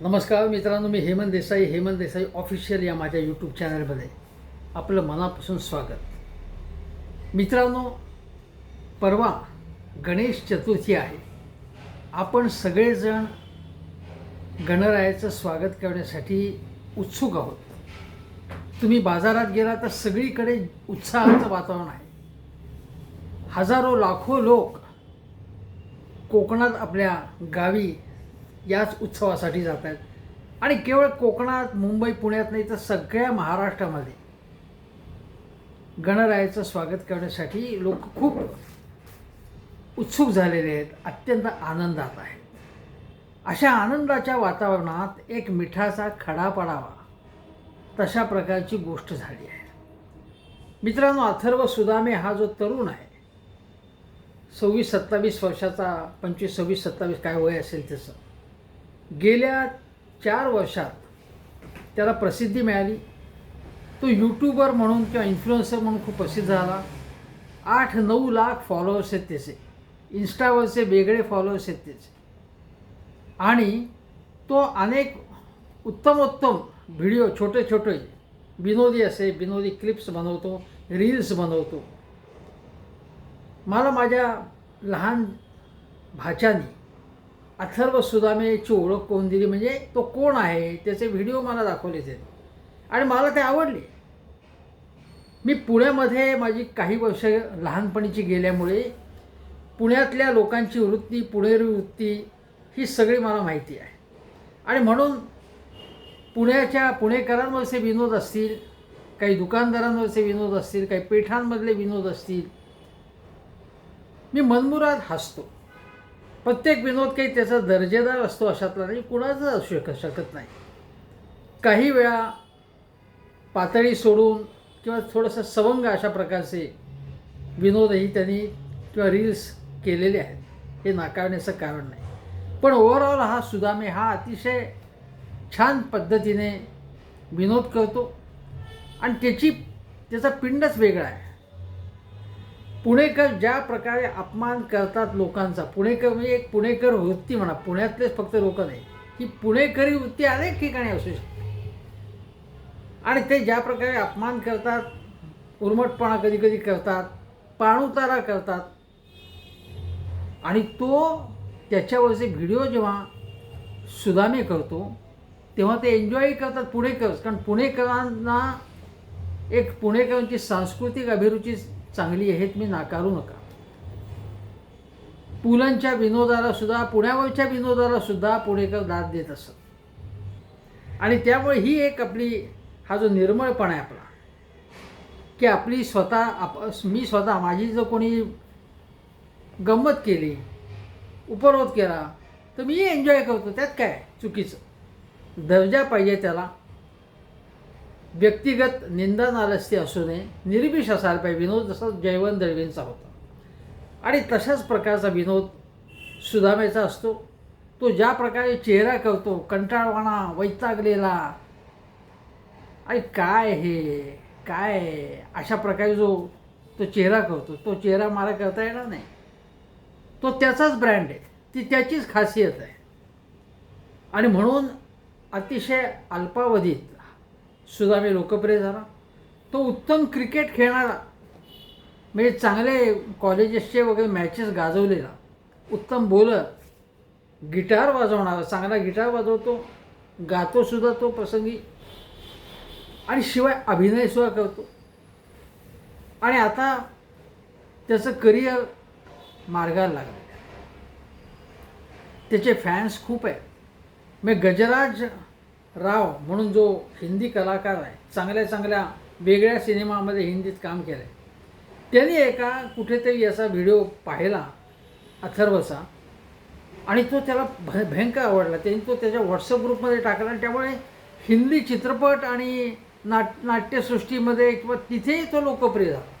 नमस्कार मित्रांनो मी हेमंत देसाई हेमंत देसाई ऑफिशियल या माझ्या यूट्यूब चॅनलमध्ये आपलं मनापासून स्वागत. मित्रांनो परवा गणेश चतुर्थी आहे. आपण सगळेजण गणरायाचं स्वागत करण्यासाठी उत्सुक आहोत. तुम्ही बाजारात गेला तर सगळीकडे उत्साहाचं वातावरण आहे. हजारो लाखो लोक कोकणात आपल्या गावी याच उत्सवासाठी जात आहेत आणि केवळ कोकणात मुंबई पुण्यात नाही तर सगळ्या महाराष्ट्रामध्ये गणरायाचं स्वागत करण्यासाठी लोक खूप उत्सुक झालेले आहेत. अत्यंत आनंदात आहेत. अशा आनंदाच्या वातावरणात एक मिठाचा खडा पडावा तशा प्रकारची गोष्ट झाली आहे. मित्रांनो अथर्व सुदामे हा जो तरुण आहे सव्वीस सत्तावीस वर्षाचा पंचवीस सव्वीस सत्तावीस काय वय असेल त्याचं गेल्या चार वर्षात त्याला प्रसिद्धी मिळाली. तो यूट्यूबर म्हणून किंवा इन्फ्लुएन्सर म्हणून खूप प्रसिद्ध झाला. आठ नऊ लाख फॉलोअर्स आहेत त्याचे. इन्स्टावरचे वेगळे फॉलोअर्स आहेत त्याचे. आणि तो अनेक उत्तमोत्तम व्हिडिओ छोटे छोटे विनोदी असे विनोदी क्लिप्स बनवतो रील्स बनवतो. मला माझ्या लहान भाच्यानी अथर्व सुदामेची ओळख कोण दिली म्हणजे तो कोण आहे? त्याचे व्हिडिओ मला दाखवले ते. आणि मला ते आवडले. मी पुण्यामध्ये माझी काही वर्ष लहानपणीची गेल्यामुळे पुण्यातल्या लोकांची वृत्ती पुणेरी वृत्ती ही सगळी मला माहिती आहे. आणि म्हणून पुण्याच्या पुणेकरांवरचे विनोद असतील काही दुकानदारांवरचे विनोद असतील काही पेठांमधले विनोद असतील मी मनमुराद हसतो. प्रत्येक विनोद काही त्याचा दर्जेदार असतो अशातला नाही कुणाचा असू शक शकत नाही. काही वेळा पातळी सोडून किंवा थोडंसं सवंग अशा प्रकारचे विनोदही त्यांनी किंवा रील्स केलेले आहेत. हे नाकारण्याचं कारण नाही. पण ओव्हरऑल हा सुदामे हा अतिशय छान पद्धतीने विनोद करतो आणि त्याची त्याचा पिंडच वेगळा आहे. पुणेकर ज्या प्रकारे अपमान करतात लोकांचा पुणेकर म्हणजे एक पुणेकर वृत्ती म्हणा पुण्यातलेच फक्त लोक नाही ही पुणेकरी वृत्ती अनेक ठिकाणी असू शकते. आणि ते ज्या प्रकारे अपमान करतात उर्मटपणा कधी कधी करतात पाणउतारा करतात आणि तो त्याच्यावरचे व्हिडिओ जेव्हा सुदामे करतो तेव्हा ते एन्जॉय करतात पुणेकरच कारण पुणेकरांना एक पुणेकरांची सांस्कृतिक अभिरुची चांगली आहे मी नाकारू नका. पुलंच्या विनोदाला सुद्धा पुण्यावरच्या विनोदाला सुद्धा पुणेकर दाद देत असत. आणि त्यामुळे ही एक आपली हा जो निर्मळपणा आहे आपला की आपली स्वतः आप मी स्वतः माझी जर कोणी गंमत केली उपरोध केला तर मी एन्जॉय करतो. त्यात काय? चुकीचं. दर्जा पाहिजे त्याला. व्यक्तिगत निंदा नालस्ती असू नये निर्विष असायला पाहिजे. विनोद जसा जयवंत दळवींचा होता. आणि तशाच प्रकारचा विनोद सुदामेचा असतो. तो ज्या प्रकारे चेहरा करतो कंटाळवाणा वैतागलेला आणि काय हे? काय? अशा प्रकारे जो तो चेहरा करतो. तो चेहरा मला करता येणार नाही. तो त्याचाच ब्रँड आहे. ती त्याचीच खासियत आहे. आणि म्हणून अतिशय अल्पावधीत सुदामे लोकप्रिय झाला. तो उत्तम क्रिकेट खेळणारा म्हणजे चांगले कॉलेजेसचे वगैरे मॅचेस गाजवलेला उत्तम बोलर गिटार वाजवणारा चांगला गिटार वाजवतो गातोसुद्धा तो प्रसंगी आणि शिवाय अभिनयसुद्धा करतो. आणि आता त्याचं करिअर मार्गाला लागलं त्याचे फॅन्स खूप आहेत. मी गजराज राव म्हणून जो हिंदी कलाकार आहे चांगल्या चांगल्या वेगळ्या सिनेमामध्ये हिंदीत काम केलं आहे त्यांनी एका कुठेतरी याचा व्हिडिओ पाहिला अथर्वचा आणि तो त्याला भ भयंकर आवडला. त्यांनी तो त्याच्या व्हॉट्सअप ग्रुपमध्ये टाकला आणि त्यामुळे हिंदी चित्रपट आणि नाट नाट्यसृष्टीमध्ये किंवा तिथेही तो लोकप्रिय झाला.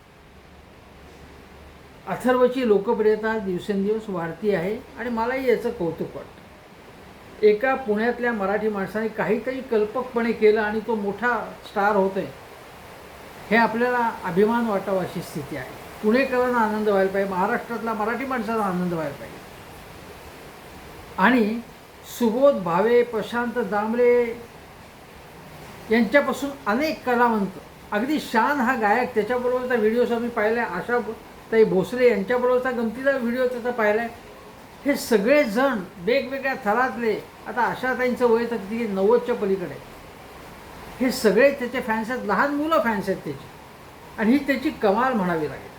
अथर्वची लोकप्रियता दिवसेंदिवस वाढती आहे आणि मलाही याचं कौतुक वाटतं. एका पुण्यातल्या मराठी माणसाने काहीतरी कल्पकपणे केलं आणि तो मोठा स्टार होतोय. हे आपल्याला अभिमान वाटावा अशी स्थिती आहे. पुणेकरांना आनंद व्हायला पाहिजे महाराष्ट्रातला मराठी माणसाला आनंद व्हायला पाहिजे. आणि सुबोध भावे प्रशांत दामले यांच्यापासून अनेक कलावंत अगदी शान हा गायक त्याच्याबरोबरचा व्हिडिओज आम्ही पाहिला आहे आशा ताई भोसले यांच्याबरोबरचा गमतीचा व्हिडिओ त्याचा पाहिला आहे हे सगळेजण वेगवेगळ्या थरातले आता आशाताईंचं वय तर किती नव्वदच्या पलीकडे. हे सगळे त्याचे फॅन्स आहेत लहान मुलं फॅन्स आहेत त्याची. आणि ही त्याची कमाल म्हणावी लागेल.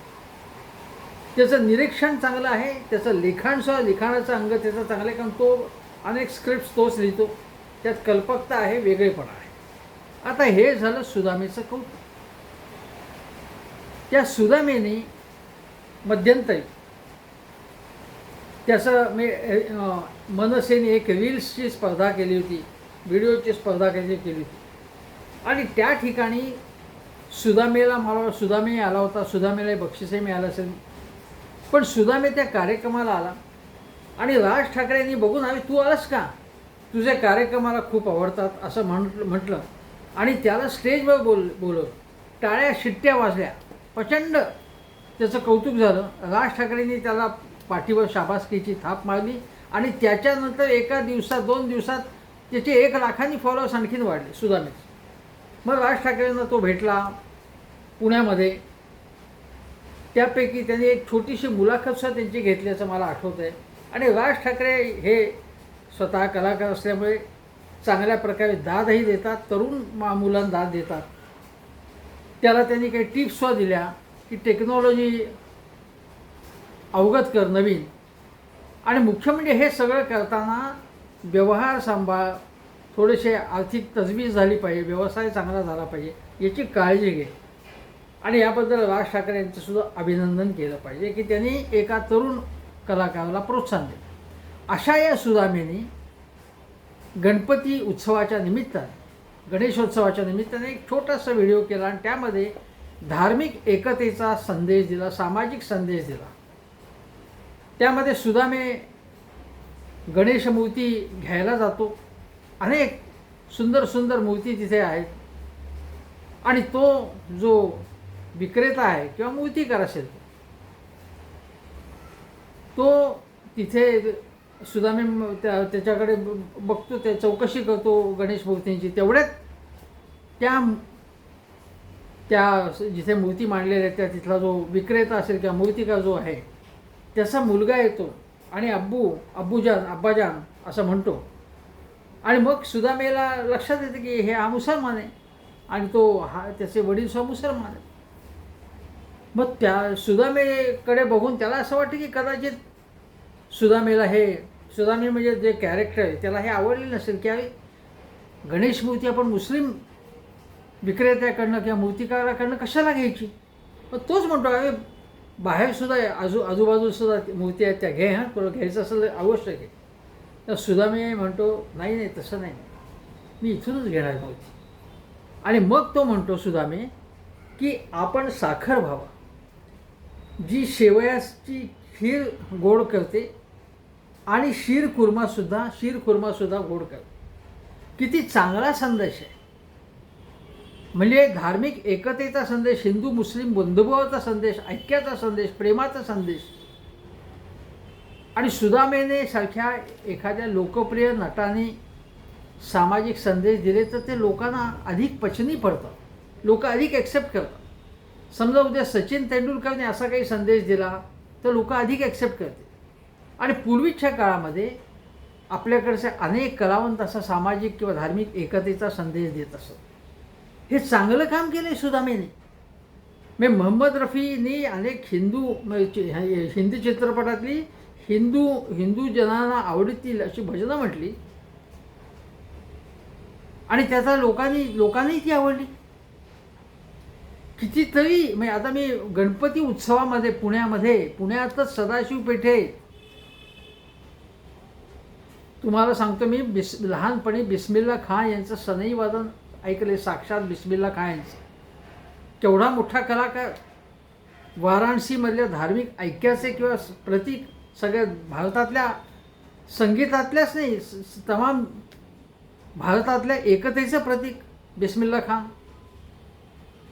त्याचं निरीक्षण चांगलं आहे त्याचं लिखाणसुद्धा लिखाणाचं अंग त्याचं चांगलं आहे कारण तो अनेक स्क्रिप्ट तोच लिहितो. त्यात कल्पकता आहे वेगळेपणा आहे. आता हे झालं सुदामेचं कौतुक. त्या सुदामेने मध्यंतरी त्याचं मी मनसेने एक रील्सची स्पर्धा केली होती व्हिडिओची स्पर्धा केली केली होती. आणि त्या ठिकाणी सुदामेला मला सुदामे आला होता सुदामेला बक्षीसही मिळालं असेल. पण सुदामे त्या कार्यक्रमाला आला. आणि राज ठाकरेंनी बघून आले तू आलास का? तुझे कार्यक्रम मला खूप आवडतात असं म्हटलं म्हटलं. आणि त्याला स्टेजवर बोल बोलवलं. टाळ्या शिट्ट्या वाजल्या. प्रचंड त्याचं कौतुक झालं. राज ठाकरेंनी त्याला पाठीवर शाबासकीची थाप मारली आणि त्याच्यानंतर एका दिवसात दोन दिवसात त्याचे एक लाखांनी फॉलोअर्स आणखीन वाढले सुदामेचे मग राज ठाकरेंना तो भेटला पुण्यामध्ये. त्यापैकी त्यांनी एक छोटीशी मुलाखतसुद्धा त्यांची घेतल्याचं मला आठवतं आहे आणि राज ठाकरे हे स्वतः कलाकार असल्यामुळे चांगल्या प्रकारे दादही देतात तरुण मा मुलांना दाद देतात. त्याला त्यांनी काही टिप्ससुद्धा दिल्या की टेक्नॉलॉजी अवगत कर नवीन. आणि मुख्य म्हणजे हे सगळं करताना व्यवहार सांभाळ थोडेसे आर्थिक तजवीज झाली पाहिजे व्यवसाय चांगला झाला पाहिजे याची काळजी घे. आणि याबद्दल राज ठाकरे यांचं सुद्धा अभिनंदन केलं पाहिजे की त्यांनी एका तरुण कलाकाराला प्रोत्साहन दिलं. अशा या सुदामेने गणपती उत्सवाच्या निमित्ताने गणेशोत्सवाच्या निमित्ताने एक छोटासा व्हिडिओ केला आणि त्यामध्ये धार्मिक एकतेचा संदेश दिला सामाजिक संदेश दिला. त्यामध्ये सुदामे गणेश मूर्ती घ्यायला जातो. अनेक सुंदर सुंदर मूर्ती तिथे आहेत. आणि तो जो विक्रेता आहे किंवा मूर्तिकार असेल तो तिथे सुदामे मी त्या त्याच्याकडे बघतो त्या चौकशी करतो गणेश मूर्तींची. तेवढ्यात त्या त्या जिथे मूर्ती मांडलेल्या आहेत त्या तिथला जो विक्रेता असेल किंवा मूर्तिकार जो आहे त्याचा मुलगा येतो आणि अब्बू अब्बूजान अब्बाजान असं म्हणतो. आणि मग सुदामेला लक्षात येतं की हे हा मुसलमान आहे आणि तो हा त्याचे वडील सुद्धा मुसलमान आहे मग त्या सुदामेकडे बघून त्याला असं वाटतं की कदाचित सुदामेला हे सुदामे म्हणजे जे कॅरेक्टर आहे त्याला हे आवडले नसेल की अरे गणेश मूर्ती आपण मुस्लिम विक्रेत्याकडनं किंवा मूर्तिकाराकडनं कशाला घ्यायची? मग तोच म्हणतो अरे बाहेरसुद्धा आजू आजूबाजूसुद्धा मूर्ती आहेत त्या घे हां तुला घ्यायचं असेल तर आवश्यक आहे तर सुदामी म्हणतो नाही नाही तसं नाही. मी इथूनच घेणार मूर्ती. आणि मग तो म्हणतो सुदामी की आपण साखर व्हावा. जी शेवयाची खीर गोड करते आणि शीर कुर्मासुद्धा शीर कुर्मासुद्धा गोड करते. किती चांगला संदेश आहे. म्हणजे धार्मिक एकतेचा संदेश हिंदू मुस्लिम बंधुभावाचा संदेश ऐक्याचा संदेश प्रेमाचा संदेश आणि सुदामेने सारख्या एखाद्या लोकप्रिय नटाने सामाजिक संदेश दिले तर ते लोकांना अधिक पचनी पडतात. लोक अधिक ॲक्सेप्ट करतात. समजा उद्या सचिन तेंडुलकरने असा काही संदेश दिला तर लोक अधिक ॲक्सेप्ट करते आणि पूर्वीच्या काळामध्ये आपल्याकडचे अनेक कलावंत असा सामाजिक किंवा धार्मिक एकतेचा संदेश देत असत. हे चांगलं काम केलं आहे सुदामेने. मी मोहम्मद रफीनी अनेक हिंदू म्हणजे हिंदी चित्रपटातली हिंदू हिंदू जनांना आवडतील अशी भजनं म्हटली. आणि त्याचा लोकांनी लोकांनाही ती आवडली. कितीतरी म्हणजे आता मी गणपती उत्सवामध्ये पुण्यामध्ये पुण्यातच सदाशिव पेठे. तुम्हाला सांगतो मी बिस लहानपणी बिस्मिल्ला खान यांचं सनई वादन ऐकले साक्षात बिस्मिल्ला खायन्स केवढा मोठा कलाकार वाराणसीमधल्या धार्मिक ऐक्याचे किंवा प्रतीक सगळ्या भारतातल्या संगीतातल्याच नाही तमाम भारतातल्या एकतेचं प्रतीक बिस्मिल्ला खान.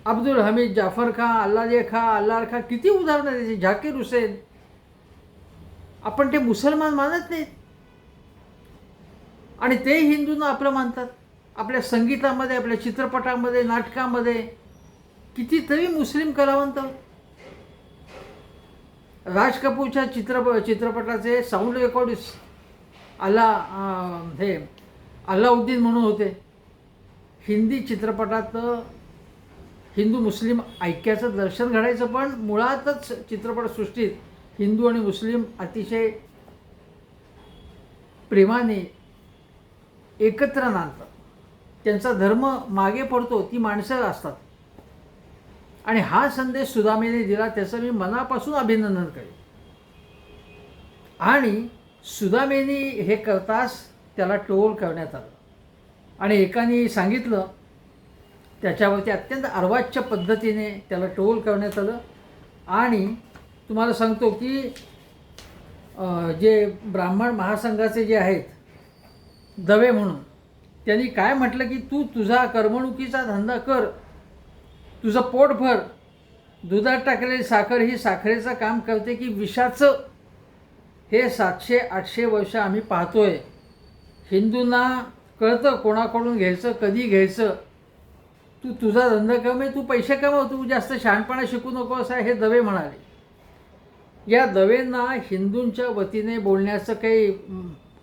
अब्दुल हमीद जाफर खान अल्लादे खान अल्लार खान किती उदाहरणं त्याची झाकीर हुसेन. आपण ते मुसलमान मानत नाहीत. आणि ते हिंदूंना आपलं मानतात. आपल्या संगीतामध्ये आपल्या चित्रपटामध्ये नाटकामध्ये कितीतरी मुस्लिम कलावंत. राज कपूरच्या चित्रप चित्रपटाचे साऊंड रेकॉर्डिस्ट अल्ला हे अल्लाउद्दीन म्हणून होते. हिंदी चित्रपटात हिंदू मुस्लिम ऐक्याचं दर्शन घडायचं पण मुळातच चित्रपटसृष्टीत हिंदू आणि मुस्लिम अतिशय प्रेमाने एकत्र नांदतात. त्यांचा धर्म मागे पडतो ती माणसं असतात. आणि हा संदेश सुदामेने दिला त्याचं मी मनापासून अभिनंदन करेन. आणि सुदामेनी हे करताच त्याला टोल करण्यात आलं. आणि एकाने सांगितलं त्याच्यावरती अत्यंत अर्वाच्य पद्धतीने त्याला टोल करण्यात आलं. आणि तुम्हाला सांगतो की जे ब्राह्मण महासंघाचे जे आहेत दवे म्हणून त्यांनी काय म्हटलं की तू तुझा करमणुकीचा धंदा कर तुझं पोट भर. दुधात टाकलेली साखर ही साखरेचं काम करते की विषाचं. हे सातशे आठशे वर्ष आम्ही पाहतोय. हिंदूंना कळतं कोणाकडून घ्यायचं कधी घ्यायचं. तू तुझा धंदा कमव तू पैसे कमव तू जास्त शहाणपणा शिकू नको असं हे दवे म्हणाले. या दवेंना हिंदूंच्या वतीने बोलण्याचं काही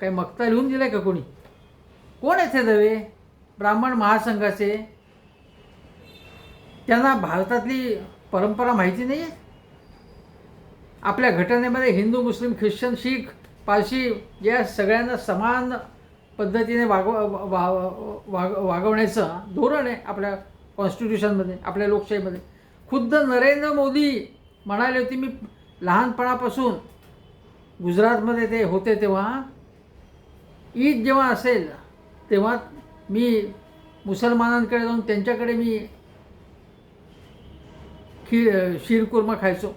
काही मक्ता लिहून दिलं आहे का कोणी? कोण येथे दवे? ब्राह्मण महासंघाचे? त्यांना भारतातली परंपरा माहिती नाही आहे आपल्या घटनेमध्ये हिंदू मुस्लिम ख्रिश्चन शीख पारशी या सगळ्यांना समान पद्धतीने वागव वा वाग वागवण्याचं धोरण आहे आपल्या कॉन्स्टिट्यूशनमध्ये आपल्या लोकशाहीमध्ये. खुद्द नरेंद्र मोदी म्हणाले होते मी लहानपणापासून गुजरातमध्ये ते होते तेव्हा ईद जेव्हा असेल तेव्हा मी मुसलमानांकडे जाऊन त्यांच्याकडे मी खी शीरकुर्मा खायचो.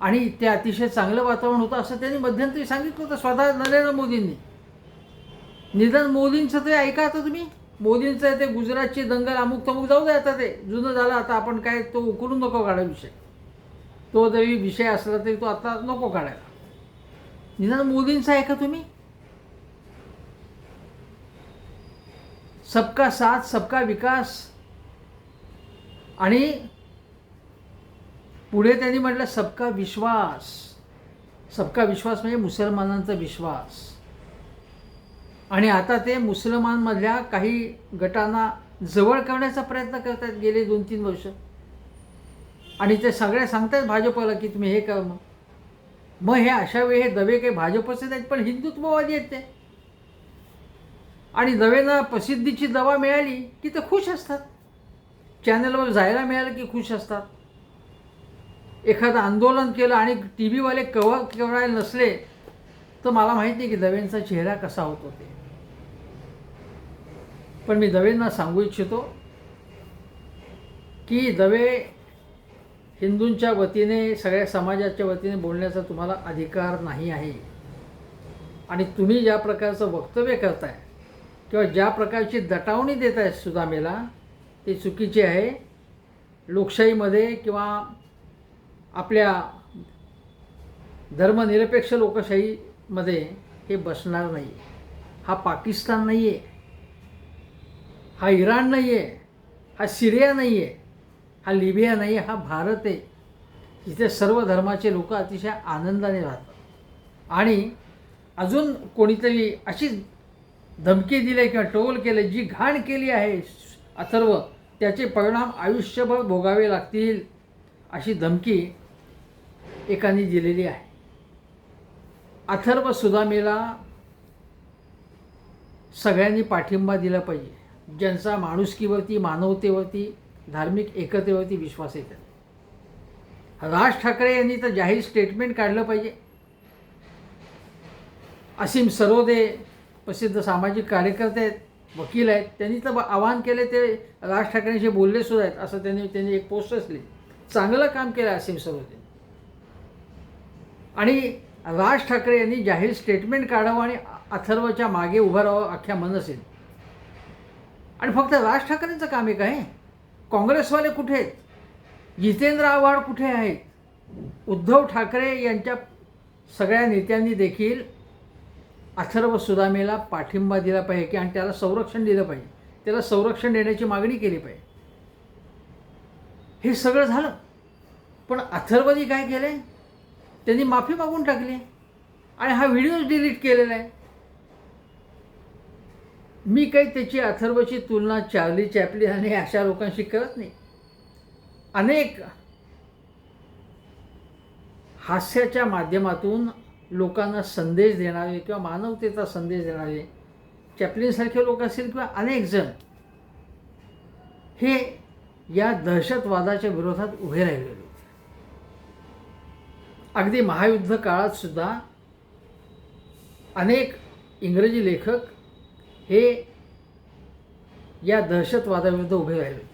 आणि ते अतिशय चांगलं वातावरण होतं असं त्यांनी मध्यंतरी सांगितलं होतं स्वतः नरेंद्र मोदींनी. निदान मोदींचं तरी ऐका आता तुम्ही. मोदींचं ते गुजरातची दंगल अमुक तमुक जाऊ दे आता ते. जुनं झालं आता आपण काय तो उकरून नको काढा विषय. तो जरी विषय असला तरी तो आता नको काढायला. निदान मोदींचं ऐका तुम्ही? सबका साथ सबका विकास. आणि पुढे त्यांनी म्हटलं सबका विश्वास. सबका विश्वास म्हणजे मुसलमानांचा विश्वास. आणि आता ते मुसलमानमधल्या काही गटांना जवळ करण्याचा प्रयत्न करतात गेले दोन तीन वर्ष. आणि ते सगळ्या सांगतात भाजपला की तुम्ही हे कर मग मग हे अशा वेळी हे दवे काही भाजपचे नाहीत पण हिंदुत्ववादी आहेत ते. आणि दवेना प्रसिद्धीची दवा मिळाली की ते खुश असतात. चॅनलवर जायला मिळालं की खुश असतात. एखादं आंदोलन केलं आणि टी व्हीवाले कव्हर करायला नसले तर मला माहीत नाही की दवेंचा चेहरा कसा होतो ते. पण मी दवेंना सांगू इच्छितो की दवे हिंदूंच्या वतीने सगळ्या समाजाच्या वतीने बोलण्याचा तुम्हाला अधिकार नाही आहे. आणि तुम्ही ज्या प्रकारचं वक्तव्य करताय किंवा ज्या प्रकारची दटावणी देत आहेत सुदामेला ती चुकीची आहे. लोकशाहीमध्ये किंवा आपल्या धर्मनिरपेक्ष लोकशाहीमध्ये हे बसणार नाही हा पाकिस्तान नाही आहे हा इराण नाही आहे हा सिरिया नाही आहे हा लिबिया नाही आहे हा भारत आहे. इथे सर्व धर्माचे लोक अतिशय आनंदाने राहतात. आणि अजून कोणीतरी अशीच धमकी दिली किंवा टोल केलं जी घाण केली आहे अथर्व त्याचे परिणाम आयुष्यभर भोगावे लागतील अशी धमकी एकाने दिलेली आहे. अथर्व सुदामेला सगळ्यांनी पाठिंबा दिला पाहिजे. ज्यांचा माणुसकीवरती मानवतेवरती धार्मिक एकतेवरती विश्वास येतात राज ठाकरे यांनी तर जाहीर स्टेटमेंट काढलं पाहिजे. असीम सरोदे प्रसिद्ध सामाजिक कार्यकर्ते आहेत वकील आहेत त्यांनी तर आवाहन केले ते राज ठाकरेंशी बोलले सुद्धा आहेत असं त्यांनी त्यांनी एक पोस्ट असली. चांगलं काम केलं असीम सरोदे. आणि राज ठाकरे यांनी जाहीर स्टेटमेंट काढावं आणि अथर्वच्या मागे उभं राहावं अख्ख्या मनसेने आणि फक्त राज ठाकरेंचं काम आहे काय काँग्रेसवाले कुठे आहेत? जितेंद्र आव्हाड कुठे आहेत? उद्धव ठाकरे यांच्या सगळ्या नेत्यांनी देखील अथर्व सुदामेला पाठिंबा दिला पाहिजे की आणि त्याला संरक्षण दिलं पाहिजे. त्याला संरक्षण देण्याची मागणी केली पाहिजे. हे सगळं झालं. पण अथर्वनी काय केले त्यांनी माफी मागून टाकली. आणि हा व्हिडिओज डिलीट केलेला आहे. मी काही त्याची अथर्वची तुलना चार्ली चॅपलिन आणि अशा लोकांशी करत नाही. अनेक हास्याच्या माध्यमातून लोकांना संदेश देणारे किंवा मानवतेचा संदेश देणारे चॅपलिनसारखे लोक असतील किंवा अनेक जण हे या दहशतवादाच्या विरोधात उभे राहिले होते. अगदी महायुद्ध काळात सुद्धा अनेक इंग्रजी लेखक हे या दहशतवादाविरुद्ध उभे राहिले होते.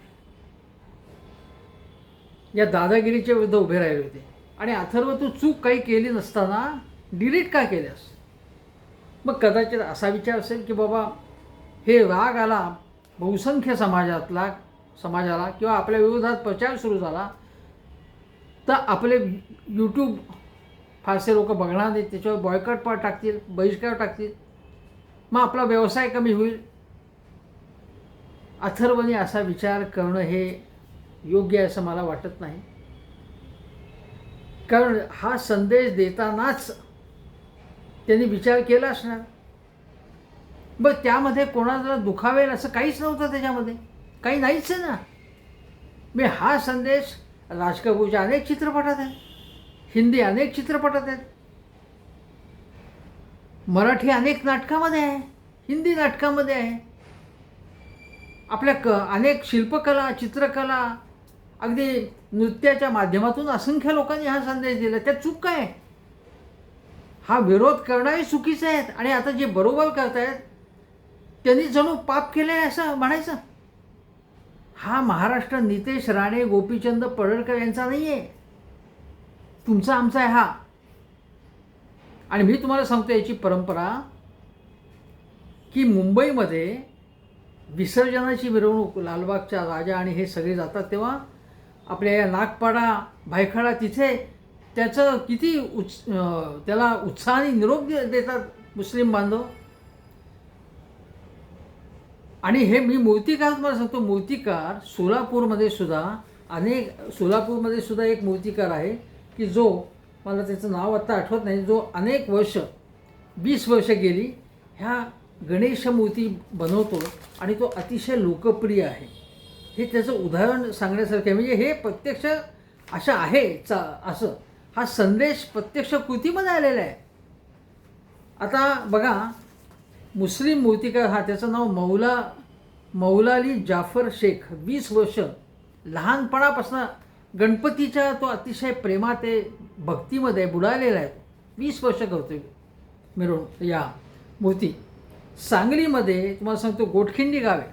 या दादागिरीच्या विरुद्ध उभे राहिले होते. आणि अथर्व तू चूक काही केली नसताना डिलीट का केल्यास? मग कदाचित असा विचार असेल की बाबा हे राग आला बहुसंख्य समाजातला समाजाला किंवा आपल्या विरोधात प्रचार सुरू झाला तर आपले यूट्यूब फारसे लोक बघणार नाहीत त्याच्यावर बॉयकट पण टाकतील बहिष्कार टाकतील. मग आपला व्यवसाय कमी होईल. अथर्वने असा विचार करणं हे योग्य आहे असं मला वाटत नाही. कारण हा संदेश देतानाच त्यांनी विचार केला असणार. बरं त्यामध्ये कोणाला दुखावेल असं काहीच नव्हतं त्याच्यामध्ये. काही नाहीच आहे ना. मी हा संदेश राज कपूरच्या अनेक चित्रपटात आहे. हिंदी अनेक चित्रपटात आहेत. मराठी अनेक नाटकामध्ये आहे. हिंदी नाटकामध्ये आहे. आपल्या क अनेक शिल्पकला चित्रकला अगदी नृत्याच्या माध्यमातून असंख्य लोकांनी हा संदेश दिला. त्यात चूक काय आहे? हा विरोध करणारे चुकीचे आहेत आणि आता जे बरोबर करतायत त्यांनी जणू पाप केले असं म्हणायचं. हा महाराष्ट्र नितेश राणे गोपीचंद पडळकर यांचा नाही आहे तुमचा आमचा आहे हा. आणि मी तुम्हाला सांगतो याची परंपरा की मुंबईमध्ये विसर्जनाची मिरवणूक लालबागच्या राजा आणि हे सगळे जातात तेव्हा आपल्या या नागपाडा भायखळा तिथे त्याचं किती उत्स त्याला उत्साहाने निरोप देतात मुस्लिम बांधव? आणि हे मी मूर्तिकार तुम्हाला सांगतो मूर्तिकार सोलापूरमध्ये सुद्धा अनेक सोलापूरमध्ये सुद्धा एक मूर्तिकार आहे की जो मला त्याचं नाव आत्ता आठवत नाही जो अनेक वर्ष वीस वर्ष गेली ह्या गणेश मूर्ती बनवतो आणि तो अतिशय लोकप्रिय आहे. हे त्याचं उदाहरण सांगण्यासारखं आहे. म्हणजे हे प्रत्यक्ष अशा आहे चा असं. हा संदेश प्रत्यक्ष कृतीमध्ये आलेला आहे. आता बघा मुस्लिम मूर्तिकार हा त्याचं नाव मौला मौलाली जाफर शेख वीस वर्ष लहानपणापासून गणपतीच्या तो अतिशय प्रेमात आहे भक्तीमध्ये बुडालेला आहे. वीस वर्ष करतोय मिरवणूक या मूर्ती. सांगलीमध्ये तुम्हाला सांगतो गोटखिंडी गाव आहे.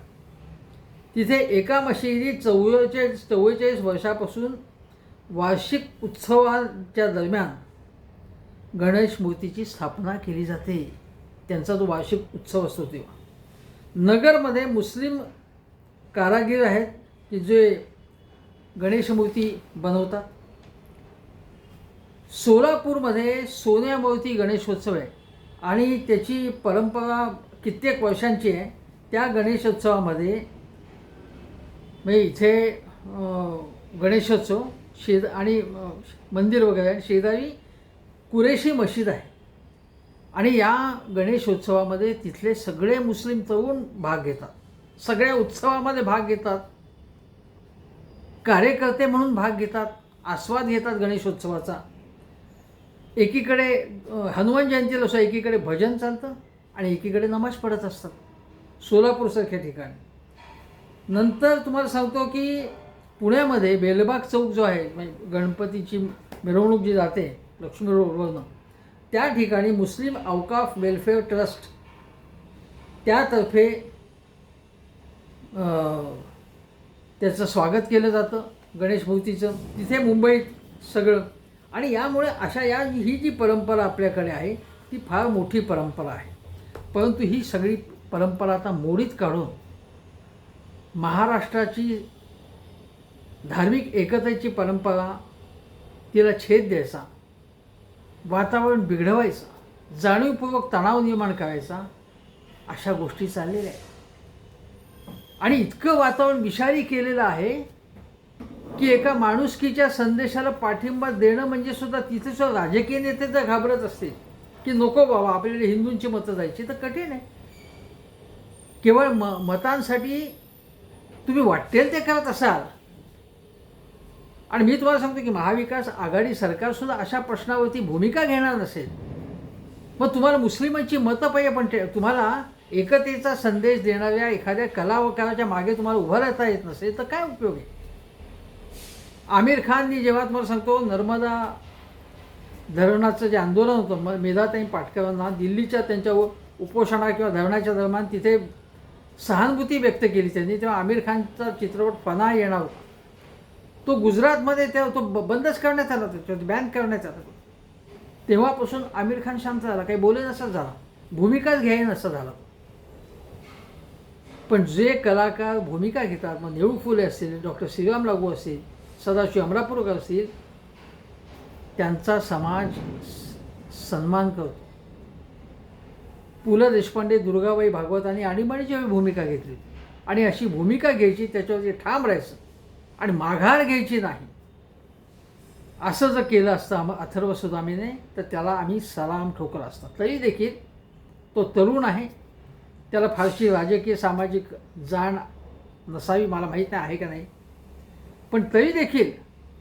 तिथे एका मशिदीत चव्वेचाळीस चव्वेचाळीस वर्षापासून वार्षिक उत्सवाच्या दरम्यान गणेश मूर्तीची स्थापना केली जाते. त्यांचा तो वार्षिक उत्सव असतो तेव्हा. नगरमध्ये मुस्लिम कारागीर आहेत की जे गणेश मूर्ती बनवतात. सोलापूरमध्ये सोन्यामूर्ती गणेशोत्सव आहे आणि त्याची परंपरा कित्येक वर्षांची आहे. त्या गणेशोत्सवामध्ये म्हणजे इथे गणेशोत्सव शेज आणि मंदिर वगैरे आहे शेजारी कुरेशी मशीद आहे. आणि या गणेशोत्सवामध्ये तिथले सगळे मुस्लिम तरुण भाग घेतात. सगळ्या उत्सवामध्ये भाग घेतात. कार्यकर्ते म्हणून भाग घेतात. आस्वाद घेतात गणेशोत्सवाचा. एकीकडे हनुमान जयंतीला असं एकीकडे भजन चालतं आणि एकीकडे नमाज पडत असतात. सोलापूरसारख्या ठिकाणी. नंतर तुम्हाला सांगतो की पुण्यामध्ये बेलबाग चौक जो आहे म्हणजे गणपतीची मिरवणूक जी जाते लक्ष्मी रोडवरनं त्या ठिकाणी मुस्लिम अवकाफ वेलफेअर ट्रस्ट त्यातर्फे त्याचं स्वागत केलं जातं गणेश मूर्तीचं. तिथे मुंबईत सगळं. आणि यामुळे अशा या ही जी परंपरा आपल्याकडे आहे ती फार मोठी परंपरा आहे. परंतु ही सगळी परंपरा आता मोडीत काढून महाराष्ट्राची धार्मिक एकतेची परंपरा तिला छेद द्यायचा. वातावरण बिघडवायचं. जाणीवपूर्वक तणाव निर्माण करायचा. अशा गोष्टी चाललेल्या आहेत. आणि इतकं वातावरण विषारी केलेलं आहे की एका माणुसकीच्या संदेशाला पाठिंबा देणं म्हणजे सुद्धा तिथे सुद्धा राजकीय नेते जर घाबरत असतील. की नको बाबा आपल्याला हिंदूंची मतं जायची तर कठीण आहे. केवळ म मतांसाठी तुम्ही वाटेल ते करत असाल. आणि मी तुम्हाला सांगतो की महाविकास आघाडी सरकारसुद्धा अशा प्रश्नावरती भूमिका घेणार नसेल. मग तुम्हाला मुस्लिमांची मतं पाहिजे पण तुम्हाला एकतेचा संदेश देणाऱ्या एखाद्या कलावकाराच्या मागे तुम्हाला उभं राहता येत नसेल तर काय उपयोग आहे? आमिर खाननी जेव्हा तुम्हाला सांगतो नर्मदा धरणाचं जे आंदोलन होतं मग मेधाताई पाटकरांना दिल्लीच्या त्यांच्या उपोषणा किंवा धरणाच्या दरम्यान तिथे सहानुभूती व्यक्त केली त्यांनी. तेव्हा आमिर खानचा चित्रपट फना येणार होता. तो गुजरातमध्ये त्या तो ब- बंदच करण्यात आला त्याच्यावर बॅन करण्यात आला तो तेव्हापासून आमिर खान शांत झाला. काही बोले नसा झाला. भूमिकाच घ्याय नसा झाला. पण जे कलाकार भूमिका घेतात मग नेहरू फुले असतील डॉक्टर श्रीराम लागू असतील सदाशिव अमरापूरकर असतील त्यांचा समाज सन्मान करतो. पु ल देशपांडे दुर्गाबाई भागवत आणि आणीबाणीची भूमिका घेतली. आणि अशी भूमिका घ्यायची त्याच्यावरती ठाम राहायचं आणि माघार घ्यायची नाही. असं जर केलं असतं आम अथर्व सुदामीने तर त्याला आम्ही सलाम ठोकला असता तरी देखील तो तरुण आहे. त्याला फारशी राजकीय सामाजिक जाण नसावी मला माहीत नाही आहे का नाही. पण तरी देखील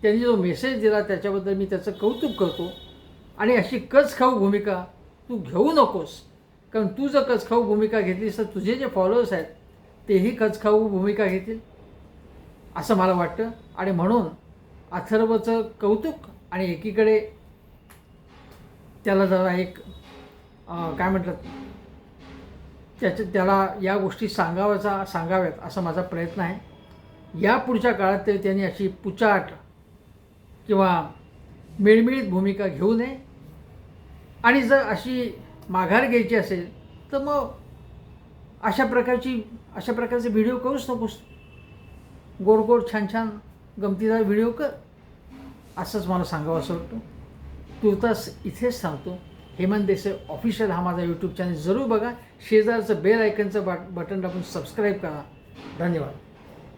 त्यांनी जो मेसेज दिला त्याच्याबद्दल मी त्याचं कौतुक करतो. आणि अशी कच खाऊ भूमिका तू घेऊ नकोस. कारण तू जर कच खाऊ भूमिका घेतलीस तर तुझे जे फॉलोअर्स आहेत तेही कच खाऊ भूमिका घेतील. असं मला वाटतं. आणि म्हणून अथर्वचं कौतुक आणि एकीकडे त्याला जरा एक काय म्हणतात त्याच्या त्याला या गोष्टी सांगाव्याचा सांगाव्यात असा माझा प्रयत्न आहे. या पुढच्या काळात तरी त्यांनी अशी पुचाट किंवा मिळमिळीत भूमिका घेऊ नये. आणि जर अशी माघार घ्यायची असेल तर मग अशा प्रकारची अशा प्रकारचे व्हिडिओ करूच नकोस. गोड गोड छान छान गमतीदार व्हिडिओ कर. असंच मला सांगावं असं वाटतं. तुर्तास इथेच सांगतो हेमंत देसाई ऑफिशियल हा माझा यूट्यूब चॅनल जरूर बघा. शेजारचं बेल आयकनचं बट बटन दाबून सबस्क्राईब करा. धन्यवाद.